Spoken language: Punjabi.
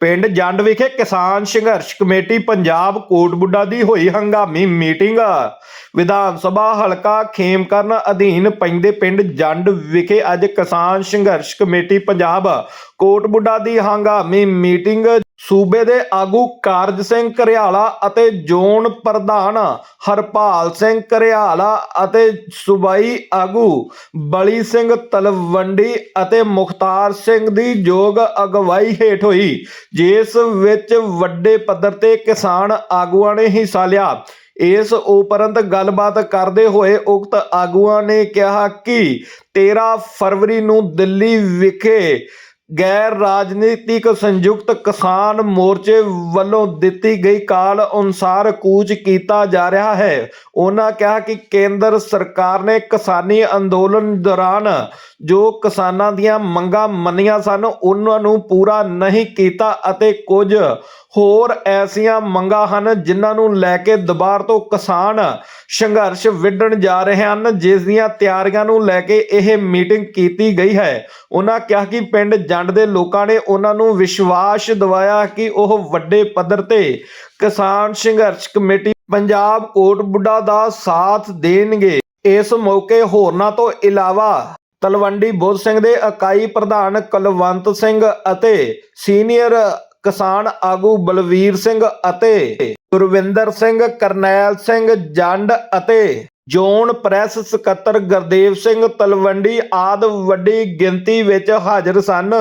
ਪਿੰਡ ਜੰਡ ਵਿਖੇ ਕਿਸਾਨ ਸੰਘਰਸ਼ ਕਮੇਟੀ ਪੰਜਾਬ ਕੋਟਬੁੱਡਾ ਦੀ ਹੋਈ ਹੰਗਾਮੀ ਮੀਟਿੰਗ। ਵਿਧਾਨ ਸਭਾ ਹਲਕਾ ਖੇਮਕਰਨ ਅਧੀਨ ਪੈਂਦੇ ਪਿੰਡ ਜੰਡ ਵਿਖੇ ਅੱਜ ਕਿਸਾਨ ਸੰਘਰਸ਼ ਕਮੇਟੀ ਪੰਜਾਬ ਕੋਟਬੁੱਡਾ ਦੀ ਹੰਗਾਮੀ ਮੀਟਿੰਗ ਸੂਬੇ ਦੇ ਆਗੂ ਕਾਰਜ ਸਿੰਘ ਘਰਿਆਲਾ ਅਤੇ ਜ਼ੋਨ ਪ੍ਰਧਾਨ ਹਰਪਾਲ ਸਿੰਘ ਘਰਿਆਲਾ ਅਤੇ ਸੂਬਾਈ ਆਗੂ ਬਲੀ ਸਿੰਘ ਤਲਵੰਡੀ ਅਤੇ ਮੁਖਤਾਰ ਸਿੰਘ ਦੀ ਯੋਗ ਅਗਵਾਈ ਹੇਠ ਹੋਈ, ਜਿਸ ਵਿੱਚ ਵੱਡੇ ਪੱਧਰ ਤੇ ਕਿਸਾਨ ਆਗੂਆਂ ਨੇ ਹਿੱਸਾ ਲਿਆ। ਇਸ ਉਪਰੰਤ ਗੱਲਬਾਤ ਕਰਦੇ ਹੋਏ ਉਕਤ ਆਗੂਆਂ ਨੇ ਕਿਹਾ ਕਿ 13 ਫਰਵਰੀ ਨੂੰ ਦਿੱਲੀ ਵਿਖੇ ਗੈਰ ਰਾਜਨੀਤਿਕ ਸੰਯੁਕਤ ਕਿਸਾਨ ਮੋਰਚੇ ਵੱਲੋਂ ਦਿੱਤੀ ਗਈ ਕਾਲ ਅਨੁਸਾਰ ਕੂਚ ਕੀਤਾ ਜਾ ਰਿਹਾ ਹੈ। ਉਹਨਾਂ ਕਿਹਾ ਕਿ ਕੇਂਦਰ ਸਰਕਾਰ ਨੇ ਕਿਸਾਨੀ ਅੰਦੋਲਨ ਦੌਰਾਨ ਜੋ ਕਿਸਾਨਾਂ ਦੀਆਂ ਮੰਗਾਂ ਮੰਨੀਆਂ ਸਨ, ਉਹਨਾਂ ਨੂੰ ਪੂਰਾ ਨਹੀਂ ਕੀਤਾ ਅਤੇ ਕੁਝ ਹੋਰ ਐਸੀਆਂ ਮੰਗਾਂ ਹਨ ਜਿਨ੍ਹਾਂ ਨੂੰ ਲੈ ਕੇ ਦੁਬਾਰ ਤੋਂ ਕਿਸਾਨ ਸੰਘਰਸ਼ ਵਿੱਢਣ ਜਾ ਰਹੇ ਹਨ, ਜਿਸ ਦੀਆਂ ਤਿਆਰੀਆਂ ਨੂੰ ਲੈ ਕੇ ਇਹ ਮੀਟਿੰਗ ਕੀਤੀ ਗਈ ਹੈ। ਉਹਨਾਂ ਕਿਹਾ ਕਿ ਪਿੰਡ ਜੰਡ ਦੇ ਲੋਕਾਂ ਨੇ ਉਹਨਾਂ ਨੂੰ ਵਿਸ਼ਵਾਸ ਦਿਵਾਇਆ ਕਿ ਉਹ ਵੱਡੇ ਪੱਧਰ ਤੇ ਕਿਸਾਨ ਸੰਘਰਸ਼ ਕਮੇਟੀ ਪੰਜਾਬ ਕੋਟ ਬੁੱਢਾ ਦਾ ਸਾਥ ਦੇਣਗੇ। ਇਸ ਮੌਕੇ ਹੋਰਨਾਂ ਤੋਂ ਇਲਾਵਾ ਤਲਵੰਡੀ ਬੁੱਧ ਸਿੰਘ ਦੇ ਇਕਾਈ ਪ੍ਰਧਾਨ ਕੁਲਵੰਤ ਸਿੰਘ ਅਤੇ ਸੀਨੀਅਰ ਕਿਸਾਨ ਆਗੂ ਬਲਵੀਰ ਸਿੰਘ ਅਤੇ ਗੁਰਵਿੰਦਰ ਸਿੰਘ, ਕਰਨੈਲ ਸਿੰਘ ਜੰਡ ਅਤੇ ਜ਼ੋਨ ਪ੍ਰੈਸ ਸਕੱਤਰ ਗੁਰਦੇਵ ਸਿੰਘ ਤਲਵੰਡੀ ਆਦ ਵੱਡੀ ਗਿਣਤੀ ਵਿੱਚ ਹਾਜ਼ਰ ਸਨ।